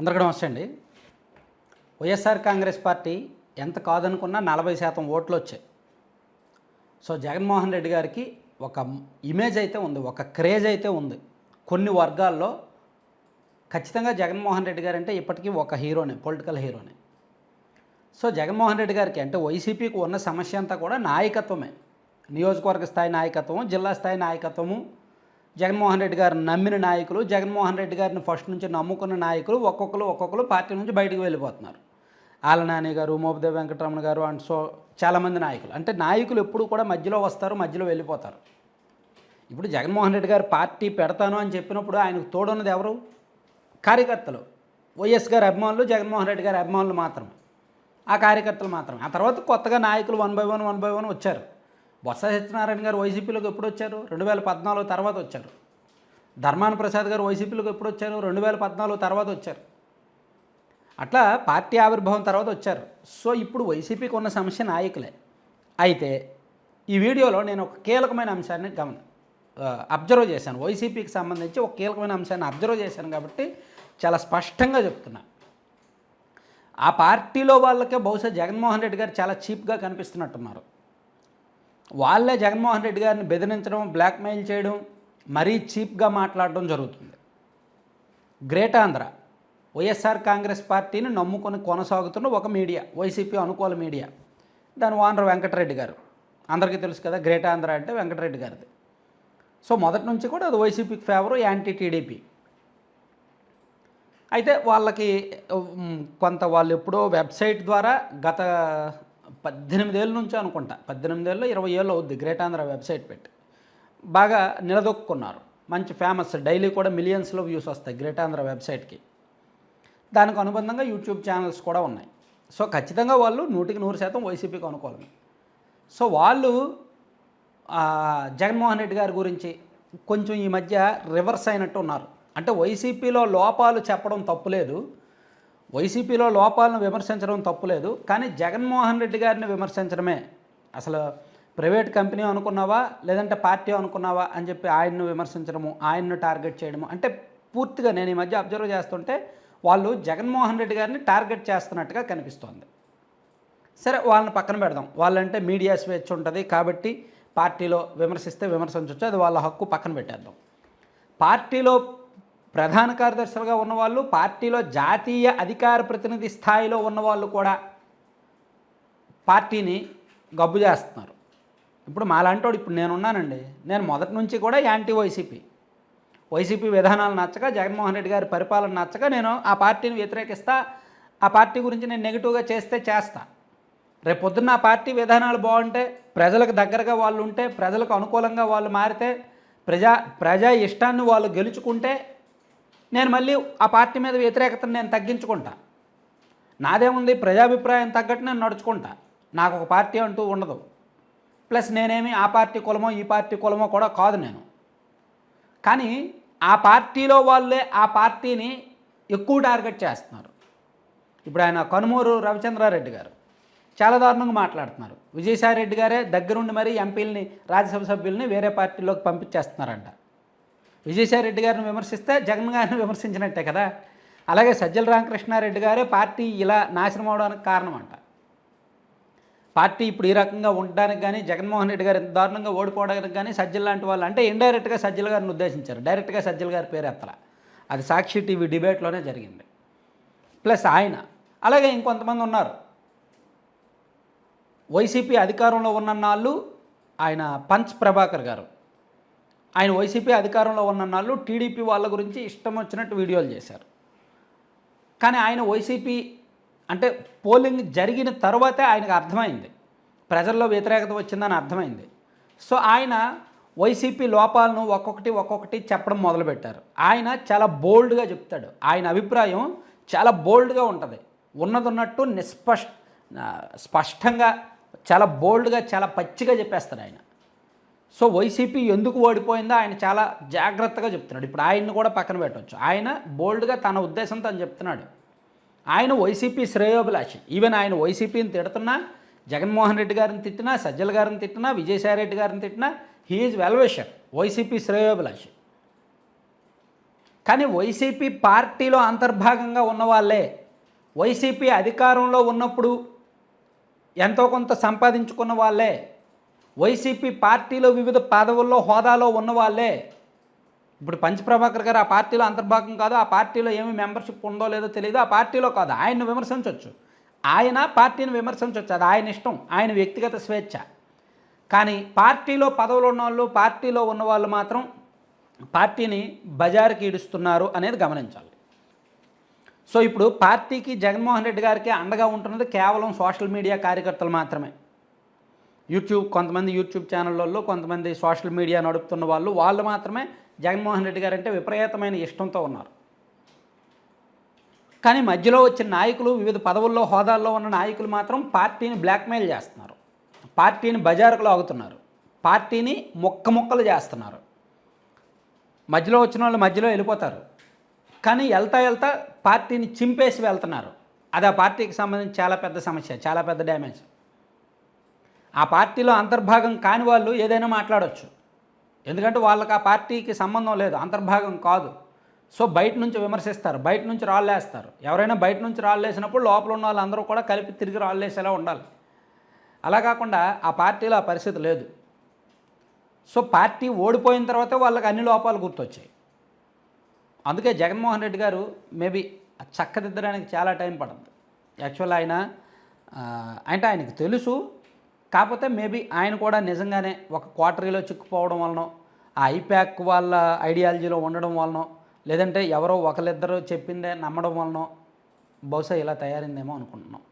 అందరికీ నమస్తే అండి. వైఎస్ఆర్ కాంగ్రెస్ పార్టీ ఎంత కాదనుకున్నా నలభై శాతం ఓట్లు వచ్చాయి. సో జగన్మోహన్ రెడ్డి గారికి ఒక ఇమేజ్ అయితే ఉంది ఒక క్రేజ్ అయితే ఉంది. కొన్ని వర్గాల్లో ఖచ్చితంగా జగన్మోహన్ రెడ్డి గారు అంటే ఇప్పటికీ ఒక హీరోనే పొలిటికల్ హీరోనే సో జగన్మోహన్ రెడ్డి గారికి అంటే వైసీపీకి ఉన్న సమస్య అంతా కూడా నాయకత్వమే. నియోజకవర్గ స్థాయి నాయకత్వము జిల్లా స్థాయి నాయకత్వము జగన్మోహన్ రెడ్డి గారిని నమ్మిన నాయకులు జగన్మోహన్ రెడ్డి గారిని ఫస్ట్ నుంచి నమ్ముకున్న నాయకులు ఒక్కొక్కరు ఒక్కొక్కరు పార్టీ నుంచి బయటకు వెళ్ళిపోతున్నారు. ఆలనాని గారు మోపదేవ్ వెంకటరమణ గారు అండ్ సో చాలామంది నాయకులు. అంటే నాయకులు ఎప్పుడు కూడా మధ్యలో వస్తారు మధ్యలో వెళ్ళిపోతారు. ఇప్పుడు జగన్మోహన్ రెడ్డి గారు పార్టీ పెడతాను అని చెప్పినప్పుడు ఆయనకు తోడున్నది ఎవరు? కార్యకర్తలు. వైఎస్ గారి అభిమానులు జగన్మోహన్ రెడ్డి గారి అభిమానులు మాత్రమే. ఆ కార్యకర్తలు మాత్రమే. ఆ తర్వాత కొత్తగా నాయకులు one by one one by one వచ్చారు. బొత్స సత్యనారాయణ గారు వైసీపీలోకి ఎప్పుడు వచ్చారు? రెండు వేల పద్నాలుగు తర్వాత వచ్చారు. ధర్మాన ప్రసాద్ గారు వైసీపీలోకి ఎప్పుడు వచ్చారు? రెండు వేల పద్నాలుగు తర్వాత వచ్చారు. అట్లా పార్టీ ఆవిర్భావం తర్వాత వచ్చారు. సో ఇప్పుడు వైసీపీకి ఉన్న సమస్య నాయకులే. అయితే ఈ వీడియోలో నేను ఒక కీలకమైన అంశాన్ని గమన అబ్జర్వ్ చేశాను. వైసీపీకి సంబంధించి ఒక కీలకమైన అంశాన్ని అబ్జర్వ్ చేశాను కాబట్టి చాలా స్పష్టంగా చెప్తున్నా. ఆ పార్టీలో వాళ్ళకే బహుశా జగన్మోహన్ రెడ్డి గారు చాలా చీప్గా కనిపిస్తున్నట్టున్నారు. వాళ్ళే జగన్మోహన్ రెడ్డి గారిని బెదిరించడం బ్లాక్మెయిల్ చేయడం మరీ చీప్గా మాట్లాడడం జరుగుతుంది. గ్రేట్ ఆంధ్ర వైఎస్ఆర్ కాంగ్రెస్ పార్టీని నమ్ముకొని కొనసాగుతున్న ఒక మీడియా వైసీపీ అనుకూల మీడియా. దాని ఓనర్ వెంకటరెడ్డి గారు. అందరికీ తెలుసు కదా గ్రేట్ ఆంధ్ర అంటే వెంకటరెడ్డి గారిది. సో మొదటి నుంచి కూడా అది వైసీపీకి ఫేవరు యాంటీ టీడీపీ. అయితే వాళ్ళకి కొంత వాళ్ళు ఎప్పుడో వెబ్సైట్ ద్వారా గత పద్దెనిమిది ఏళ్ళ నుంచి అనుకుంటా. పద్దెనిమిది ఏళ్ళు ఇరవై ఏళ్ళు అవుద్ది గ్రేట్ ఆంధ్ర వెబ్సైట్ పెట్టి. బాగా నిలదొక్కున్నారు. మంచి ఫేమస్ డైలీ కూడా మిలియన్స్లో వ్యూస్ వస్తాయి గ్రేట్ ఆంధ్ర వెబ్సైట్కి. దానికి అనుబంధంగా యూట్యూబ్ ఛానల్స్ కూడా ఉన్నాయి. సో ఖచ్చితంగా వాళ్ళు నూటికి నూరు శాతం వైసీపీకి అనుకోవాలి సో వాళ్ళు జగన్మోహన్ రెడ్డి గారి గురించి కొంచెం ఈ మధ్య రివర్స్ అయినట్టు ఉన్నారు అంటే వైసీపీలో లోపాలు చెప్పడం తప్పులేదు. వైసీపీలో లోపాలను విమర్శించడం తప్పులేదు కానీ జగన్మోహన్ రెడ్డి గారిని విమర్శించడమే. అసలు ప్రైవేట్ కంపెనీ అనుకున్నావా? లేదంటే పార్టీ అనుకున్నావా? అని చెప్పి ఆయన్ను విమర్శించడము ఆయన్ను టార్గెట్ చేయడము అంటే పూర్తిగా నేను ఈ మధ్య అబ్జర్వ్ చేస్తుంటే వాళ్ళు జగన్మోహన్ రెడ్డి గారిని టార్గెట్ చేస్తున్నట్టుగా కనిపిస్తోంది. సరే వాళ్ళని పక్కన పెడదాం. వాళ్ళంటే మీడియా స్వేచ్ఛ ఉంటుంది కాబట్టి పార్టీలో విమర్శిస్తే విమర్శించవచ్చు అది వాళ్ళ హక్కు పక్కన పెట్టేద్దాం. పార్టీలో ప్రధాన కార్యదర్శులుగా ఉన్నవాళ్ళు పార్టీలో జాతీయ అధికార ప్రతినిధి స్థాయిలో ఉన్నవాళ్ళు కూడా పార్టీని గబ్బు చేస్తున్నారు. ఇప్పుడు మాలాంటోడు ఇప్పుడు నేనున్నానండి. నేను మొదటి నుంచి కూడా యాంటీ వైసీపీ. వైసీపీ విధానాలు నచ్చక జగన్మోహన్ రెడ్డి గారి పరిపాలన నచ్చక నేను ఆ పార్టీని వ్యతిరేకిస్తా ఆ పార్టీ గురించి నేను నెగిటివ్గా చేస్తే చేస్తా. రేపు పొద్దున్న ఆ పార్టీ విధానాలు బాగుంటే ప్రజలకు దగ్గరగా వాళ్ళు ఉంటే ప్రజలకు అనుకూలంగా వాళ్ళు మారితే ప్రజా ప్రజా ఇష్టాన్ని వాళ్ళు గెలుచుకుంటే నేను మళ్ళీ ఆ పార్టీ మీద వ్యతిరేకతను నేను తగ్గించుకుంటా. నాదేముంది? ప్రజాభిప్రాయం తగ్గట్టు నేను నడుచుకుంటా. నాకు ఒక పార్టీ అంటూ ఉండదు. ప్లస్ నేనేమి ఆ పార్టీ కులమో ఈ పార్టీ కులమో కూడా కాదు నేను. కానీ ఆ పార్టీలో వాళ్ళే ఆ పార్టీని ఎక్కువ టార్గెట్ చేస్తున్నారు. ఇప్పుడు ఆయన కనుమూరు రవిచంద్రారెడ్డి గారు. చాలా దారుణంగా మాట్లాడుతున్నారు. విజయసాయి రెడ్డి గారే దగ్గరుండి మరీ ఎంపీలని రాజ్యసభ సభ్యుల్ని వేరే పార్టీలోకి పంపించేస్తున్నారంట. విజయసాయిరెడ్డి గారిని విమర్శిస్తే జగన్ గారిని విమర్శించినట్టే కదా. అలాగే సజ్జల రామకృష్ణారెడ్డి గారే పార్టీ ఇలా నాశనం అవడానికి కారణం అంట పార్టీ ఇప్పుడు ఈ రకంగా ఉండడానికి కానీ జగన్మోహన్ రెడ్డి గారు ఇంత దారుణంగా ఓడిపోవడానికి కానీ సజ్జల లాంటి వాళ్ళు అంటే ఇండైరెక్ట్గా సజ్జల గారిని ఉద్దేశించారు. డైరెక్ట్గా సజ్జల గారి పేరు ఎత్తల. అది సాక్షి టీవీ డిబేట్లోనే జరిగింది. ప్లస్ ఆయన. అలాగే ఇంకొంతమంది ఉన్నారు. వైసీపీ అధికారంలో ఉన్న నాళ్ళు ఆయన పంచ్ ప్రభాకర్ గారు. ఆయన వైసీపీ అధికారంలో ఉన్న నాళ్ళు టీడీపీ వాళ్ళ గురించి ఇష్టం వచ్చినట్టు వీడియోలు చేశారు. కానీ ఆయన వైసీపీ అంటే పోలింగ్ జరిగిన తర్వాతే ఆయనకు అర్థమైంది. ప్రజల్లో వ్యతిరేకత వచ్చిందని అర్థమైంది. సో ఆయన వైసీపీ లోపాలను ఒక్కొక్కటి ఒక్కొక్కటి చెప్పడం మొదలుపెట్టారు. ఆయన చాలా బోల్డ్గా చెప్తాడు. ఆయన అభిప్రాయం చాలా బోల్డ్గా ఉంటుంది. ఉన్నదన్నట్టు నిస్పష్ స్పష్టంగా చాలా బోల్డ్గా చాలా పచ్చిగా చెప్పేస్తాడు ఆయన. సో వైసీపీ ఎందుకు ఓడిపోయిందో ఆయన చాలా జాగ్రత్తగా చెప్తున్నాడు. ఇప్పుడు ఆయన్ని కూడా పక్కన పెట్టవచ్చు ఆయన బోల్డ్గా తన ఉద్దేశంతో అని చెప్తున్నాడు. ఆయన వైసీపీ శ్రేయోభిలాషి. ఈవెన్ ఆయన వైసీపీని తిడుతున్నా జగన్మోహన్ రెడ్డి గారిని తిట్టినా సజ్జల గారిని తిట్టినా విజయసాయి రెడ్డి గారిని తిట్టినా హీఈస్ వెల్విషర్ వైసీపీ శ్రేయోభిలాషి. కానీ వైసీపీ పార్టీలో అంతర్భాగంగా ఉన్నవాళ్ళే వైసీపీ అధికారంలో ఉన్నప్పుడు ఎంతో కొంత సంపాదించుకున్న వాళ్ళే వైసీపీ పార్టీలో వివిధ పదవుల్లో హోదాలో ఉన్నవాళ్ళే. ఇప్పుడు ఇప్పుడు పంచప్రభాకర్ గారు ఆ పార్టీలో అంతర్భాగం కాదు ఆ పార్టీలో ఏమి మెంబర్షిప్ ఉందో లేదో తెలియదు ఆ పార్టీలో కాదు ఆయన్ని విమర్శించవచ్చు ఆయన పార్టీని విమర్శించవచ్చు అది ఆయన ఇష్టం ఆయన వ్యక్తిగత స్వేచ్ఛ. కానీ పార్టీలో పదవులు ఉన్న వాళ్ళు పార్టీలో ఉన్న వాళ్ళు మాత్రం పార్టీని బజారుకి ఈడుస్తున్నారు అనేది గమనించాలి. సో ఇప్పుడు పార్టీకి జగన్మోహన్ రెడ్డి గారికి అండగా ఉంటున్నది కేవలం సోషల్ మీడియా కార్యకర్తలు మాత్రమే. యూట్యూబ్ కొంతమంది యూట్యూబ్ ఛానళ్ళల్లో కొంతమంది సోషల్ మీడియా నడుపుతున్న వాళ్ళు వాళ్ళు మాత్రమే జగన్మోహన్ రెడ్డి గారంటే విపరీతమైన ఇష్టంతో ఉన్నారు. కానీ మధ్యలో వచ్చిన నాయకులు వివిధ పదవుల్లో హోదాల్లో ఉన్న నాయకులు మాత్రం పార్టీని బ్లాక్మెయిల్ చేస్తున్నారు. పార్టీని బజారుకు లాగుతున్నారు. పార్టీని మొక్క మొక్కలు చేస్తున్నారు. మధ్యలో వచ్చిన వాళ్ళు మధ్యలో వెళ్ళిపోతారు. కానీ వెళ్తా వెళ్తా పార్టీని చింపేసి వెళ్తున్నారు. అది ఆ పార్టీకి సంబంధించి చాలా పెద్ద సమస్య చాలా పెద్ద డ్యామేజ్. ఆ పార్టీలో అంతర్భాగం కాని వాళ్ళు ఏదైనా మాట్లాడవచ్చు ఎందుకంటే వాళ్ళకి ఆ పార్టీకి సంబంధం లేదు అంతర్భాగం కాదు. సో బయట నుంచి విమర్శిస్తారు బయట నుంచి రాళ్ళేస్తారు. ఎవరైనా బయట నుంచి రాళ్ళేసినప్పుడు లోపల ఉన్న వాళ్ళందరూ కూడా కలిపి తిరిగి రాళ్ళేసేలా ఉండాలి. అలా కాకుండా ఆ పార్టీలో ఆ పరిస్థితి లేదు. సో పార్టీ ఓడిపోయిన తర్వాతే వాళ్ళకి అన్ని లోపాలు గుర్తొచ్చాయి. అందుకే జగన్మోహన్ రెడ్డి గారు మేబీ చక్కదిద్దడానికి చాలా టైం పడుతుంది యాక్చువల్ ఆయన అంటే ఆయనకు తెలుసు కాకపోతే మేబీ ఆయన కూడా నిజంగానే ఒక క్వార్టరీలో చిక్కుపోవడం వలన ఆ ఐప్యాక్ వాళ్ళ ఐడియాలజీలో ఉండడం వలన లేదంటే ఎవరో ఒకరిద్దరు చెప్పిందే నమ్మడం వలన బహుశా ఇలా తయారైందేమో అనుకుంటున్నాం.